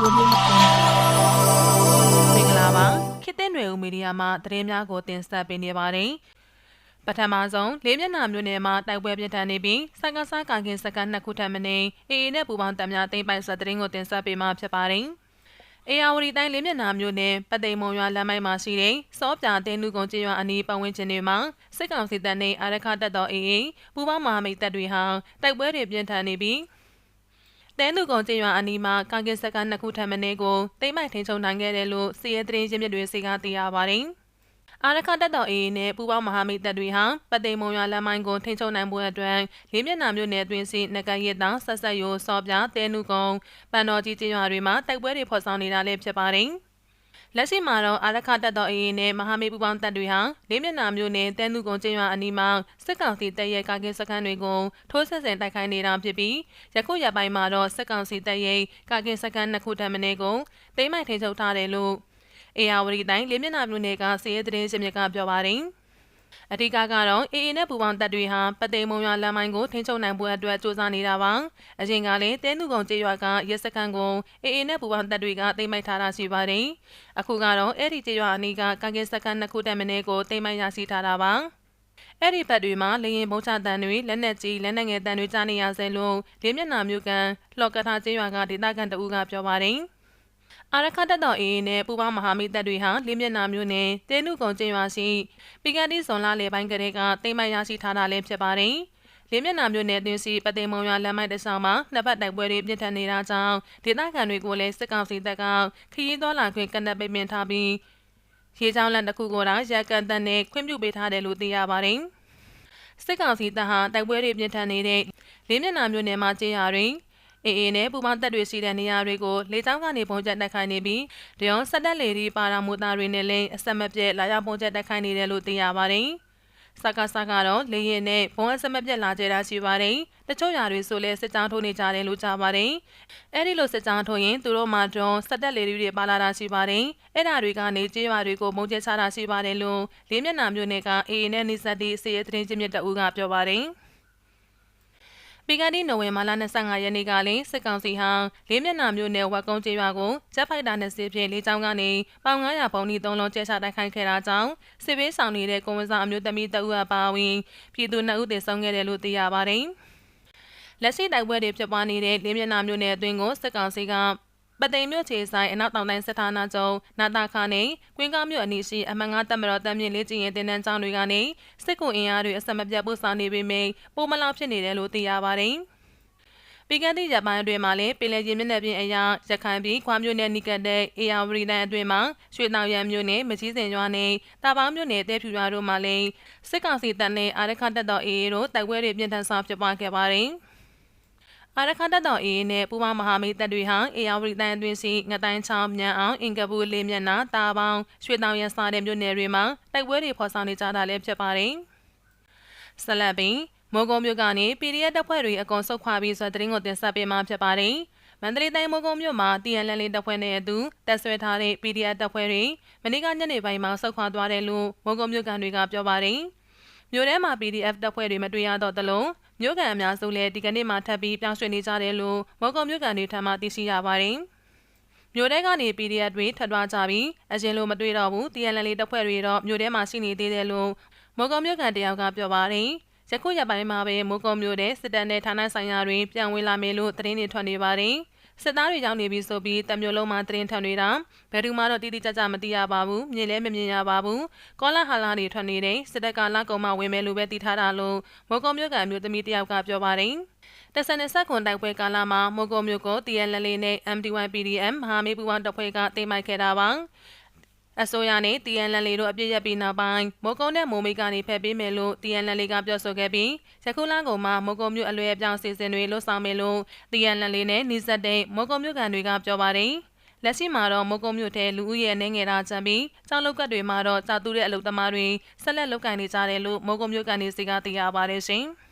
Audio Jungle မင်္ဂလာပါခေတ်သစ်ຫນွေဦးမီဒီယာမှသတင်းများကိုတင်ဆက်ပေးနေပါတယ်ပထမဆုံးလေးမျက်နှာမျိုးနယ်မှာတိုက်ပွဲပြင်းထန်နေပြီးစက္ကစကာကင်စကန်နှစ်ခုထပ်မင်းအေအေနဲ့ပူပေါင်းတပ်များသိမ်းပိုက်ဆက်သတင်းကိုတင်ဆက်ပေးမှာဖြစ်ပါတယ်အေယာဝတီတိုင်းလေးမျက်နှာမျိုးနယ်ပတ်သိမ်မုံရွာလမ်းမိုက်မှာရှိတဲ့စောပြတင်းလူကုန်းကျေးရွာအနီးပတ်ဝန်းကျင်တွေမှာစစ်ကောင်စီတပ်နဲ့အာရခတပ်တော်အေအေပူပေါင်းမဟာမိတ်တပ်တွေဟာတိုက်ပွဲတွေပြင်းထန်နေပြီး တဲနုကုံကျေးရွာအနီးမှာကာကင်စကန်နှစ်ခုထပ်မင်းကိုတိမ့်မိုက်ထိန်ချုံနိုင်ခဲ့တယ်လို့စီရဲသတင်းရင်းမြစ်တွေစီကသိရပါတယ်။အာရခတက်တော်အေးနဲ့ပူပေါင်းမဟာမိတ်တပ်တွေဟာပတ်သိမ်မုံရွာလမ်းမိုင်းကိုထိန်ချုံနိုင်ဖို့အတွက်လေးမျက်နှာမျိုးနယ်အတွင်းစီနဂရစ်တောင်ဆက်ဆက်ရိုးစောပြတဲနုကုံပန်တော်ကြီးကျေးရွာတွေမှာတိုက်ပွဲတွေဖော်ဆောင်နေတာလည်းဖြစ်ပါတယ်။ လက်ရှိမှာတော့အာရခတပ်တော်အေးနဲ့မဟာမိတ်ပူပေါင်းတပ်တွေဟာလေးမျက်နှာမျိုးနဲ့တဲနုကုံကျင်းရွာအနီးမှာစစ်ကောင်စီတပ်ရဲ့ကာကင်းစခန်းတွေကိုထိုးဆက်ဆင်တိုက်ခိုက်နေတာဖြစ်ပြီးယခုရက်ပိုင်းမှာတော့စစ်ကောင်စီတပ်ရဲ့ကာကင်းစခန်းနှစ်ခုထပ်မင်းကိုတိမ့်မိုက်ထိန်းချုပ်ထားတယ်လို့အေယာဝတီတိုင်းလေးမျက်နှာမျိုးနယ်ကစီးရဲသတင်းရှင်မြစ်ကပြောပါတယ်။ အဓိကကတော့အေအေနဲ့ပူပေါင်းတပ်တွေဟာပသိမ်မုံရွာလမ်းမိုင်းကိုထိန်းချုပ်နိုင်ဖို့အတွက်စ조사နေတာပါအရင်ကလည်းတဲနုကုံကျေးရွာကရဲစခန်းကိုအေအေနဲ့ပူပေါင်းတပ်တွေကတိမ့်မိုက်ထားတာရှိပါတယ်အခုကတော့အဲ့ဒီကျေးရွာအနီးကကံကင်းစခန်းနှစ်ခုတည်းမင်းကိုတိမ့်မိုက်ရရှိထားတာပါအဲ့ဒီဘက်တွေမှာလေရင်ဘုံချတန်တွေလက်နက်ကြီးလက်နက်ငယ်တန်တွေကြားနေရဆဲလို့လေးမျက်နှာမျိုးကန်လှော်ကထားကျေးရွာကဒေသခံတအူးကပြောပါတယ်။ အာရခတက်တော်အေးနဲ့ပူပေါင်းမဟာမိတ်တပ်တွေဟာလေးမျက်နှာမျိုးနဲ့တဲနုကုံကျင်းရွာရှိပီကန်တီဇွန်လာလေပိုင်းကလေးကတိမ်မိုက်ရရှိထားတာလည်းဖြစ်ပါတယ်။လေးမျက်နှာမျိုးနဲ့အတွင်းစီပသိမ်မုံရွာလမ်းမိုက်တဆောင်မှာနှစ်ဖက်တိုက်ပွဲတွေပြင်းထန်နေတာကြောင့်ဒေသခံတွေကိုလည်းစစ်ကောင်စီတပ်ကခရီးသွားလာခွင့်ကန့်သတ်ပိတ်ပင်ထားပြီးရေချောင်းလန်တစ်ခုကိုတော့ရက်ကန်တန်နဲ့ခွင့်ပြုပေးထားတယ်လို့သိရပါတယ်။စစ်ကောင်စီတပ်ဟာတိုက်ပွဲတွေပြင်းထန်နေတဲ့လေးမျက်နှာမျိုးနယ်မှာကျေးရွာတွင် အေအေနဲ့ပူပေါင်းတပ်တွေရှိတဲ့နေရာတွေကိုလေကြောင်းကနေပုံကျက်တိုက်ခိုက်နေပြီးဒရုန်းစက်တက်လေဒီပါရာမိုတာတွေနဲ့လည်းအဆက်မပြတ်လာရောက်ပုံကျက်တိုက်ခိုက်နေတယ်လို့သိရပါတယ်။စကားစကားတော့လေရင်နဲ့ဘုံအဆက်မပြတ်လာကြတာရှိပါတယ်။တချို့ຢာတွေဆိုလဲစစ်ကြောင်းထိုးနေကြတယ်လို့ကြားပါတယ်။အဲဒီလိုစစ်ကြောင်းထိုးရင်သူတို့မှဒရုန်းစက်တက်လေတွေပါလာတာရှိပါတယ်။အဲ့ဓာတွေကနေကြေးရွာတွေကိုမုံကျက်ချတာရှိပါတယ်လို့လေးမျက်နှာမျိုးနဲ့ကအေအေနဲ့နေဆက်တီစီရဲသတင်းချင်းမြစ်တအူးကပြောပါတယ်။ ပီကန်ဒီနိုဝင်ဘာလ25ရက်နေ့ကလည်းစစ်ကောင်စီဟာလေးမျက်နှာမျိုးနယ်ဝက်ကုန်းကျေးရွာကိုဂျက်ဖိုက်တာနဲ့စစ်ဖြင့်လေးချောင်းကနေပေါင်900ပုံနီ3လုံးကျဲချတိုက်ခိုက်ခဲ့တာကြောင့်စစ်ဘေးဆောင်နေတဲ့ကွန်ဝန်ဆောင်အမျိုးသမီးတအုပ်အပါအဝင်ပြည်သူ2ဦးသေဆုံးခဲ့တယ်လို့သိရပါတယ်။လက်ရှိတိုက်ပွဲတွေဖြစ်ပွားနေတဲ့လေးမျက်နှာမျိုးနယ်အတွင်းကိုစစ်ကောင်စီက ပသိမ်မြို့ခြေဆိုင်အနောက်တောင်တိုင်းစစ်ဌာနချုပ်နာတာခါနဲ့ကွင်းကားမြို့အနီးရှိအမှန်ငါတပ်မတော်တမ်းမြင့်လေးကျင်းရင်တင်တန်းကျောင်းတွေကနေစစ်ကူအင်အားတွေအဆက်မပြတ်ပို့ဆောင်နေပေမယ့်ပုံမလောက်ဖြစ်နေတယ်လို့သိရပါတယ်။ပီကန်တီဂျပန်အတွင်းမှာလည်းပင်လယ်ပြင်မျက်နှာပြင်အရာရခိုင်ပြည်ခွာမြို့နယ်နီကတ်တဲ့အေယာဝရီတိုင်းအတွင်းမှာရွှေတောင်ရံမြို့နယ်မကြီးစင်ရွာနဲ့တာပေါင်းမြို့နယ်တဲဖြူရွာတို့မှာလည်းစစ်ကောင်စီတပ်နဲ့အာရခတပ်တော်အေအေတို့တိုက်ပွဲတွေပြင်းထန်စွာဖြစ်ပွားခဲ့ပါတယ်။ အာရခတ်တပ်တော်အေးနဲ့ပူပေါင်းမဟာမိတ်တပ်တွေဟာအေယာဝတီတန်အတွင်းစီငတိုင်းချောင်းမြန်အောင်အင်ကပူလေးမျက်နှာတာပေါင်းရွှေတောင်ရစတဲ့မြို့နယ်တွေမှာတိုက်ပွဲတွေဖော်ဆောင်နေကြတာလည်းဖြစ်ပါတယ်။ဆက်လက်ပြီးမိုးကုံမြို့ကနေ PDF တပ်ဖွဲ့တွေအကုန်ဆုတ်ခွာပြီးဆိုတဲ့သတင်းကိုတင်ဆက်ပေးမှာဖြစ်ပါတယ်။မန္တလေးတိုင်းမိုးကုံမြို့မှာ TNL လေးတပ်ဖွဲ့နဲ့အတူတပ်ဆွဲထားတဲ့ PDF တပ်ဖွဲ့တွေမနေ့ကညနေပိုင်းမှာဆုတ်ခွာသွားတယ်လို့မိုးကုံမြို့ကန်တွေကပြောပါတယ်။ မြို့ထဲမှာ PDF တပ်ဖွဲ့တွေမတွေ့ရတော့တလုံးမြို့ကန်အများစုလည်းဒီကနေ့မှထပ်ပြီးပြောင်းရွှေ့နေကြတယ်လို့မော်ကောမြို့ကန်တွေထံမှသိရှိရပါတယ်။မြို့ထဲကနေ PDF တွေထပ်သွားကြပြီးအရင်လိုမတွေ့တော့ဘူး TNL တပ်ဖွဲ့တွေတော့မြို့ထဲမှာရှိနေသေးတယ်လို့မော်ကောမြို့ကန်တယောက်ကပြောပါတယ်။ယခုရက်ပိုင်းမှာပဲမိုးကုံမြို့တဲ့စစ်တပ်နဲ့ဌာနဆိုင်ရာတွေပြန်ဝင်လာမယ်လို့သတင်းတွေထွက်နေပါတယ်။ စစ်သားတွေရောက်နေပြီဆိုပြီးတမျိုးလုံးမှာသတင်းထန်နေတာဘယ်သူမှတော့တိတိကျကျမသိရပါဘူးမြင်လဲမမြင်ရပါဘူးကောလာဟာလာတွေထွက်နေတဲ့စစ်တပ်ကလကုံမှဝင်မယ်လို့ပဲသိထားတာလို့မော်ကုံမြို့ကမျိုးသမီးတယောက်ကပြောပါတယ်တဆန်နဲ့ဆက်ခွန်တိုက်ပွဲကာလမှာမိုးကုံမြို့ကို TNL နဲ့ MD1 PDM မဟာမိပူဝမ်တပ်ဖွဲ့ကတိမိုက်ခဲ့တာပါ အစိုးရနဲ့ TNL တို့အပြစ်ရပြီးနောက်ပိုင်းမိုးကုံနဲ့မိုးမိတ်ကနေဖက်ပေးမယ်လို့ TNL ကပြောဆိုခဲ့ပြီးယခုလကုံမှာမိုးကုံမြို့အလွယ်အပြောင်းစီစဉ်တွေလှုပ်ဆောင်မယ်လို့ TNL နဲ့နှိစက်တဲ့မိုးကုံမြို့ကန်တွေကပြောပါတယ်လက်ရှိမှာတော့မိုးကုံမြို့ထဲလူဦးရေနှင်းငယ်တာချမ်းပြီးကြောင်လောက်ကတ်တွေမှာတော့ကြာတူတဲ့အလုပ်သမားတွေဆက်လက်လုပ်ကင်နေကြတယ်လို့မိုးကုံမြို့ကန်တွေစီကသိရပါတယ်ရှင်။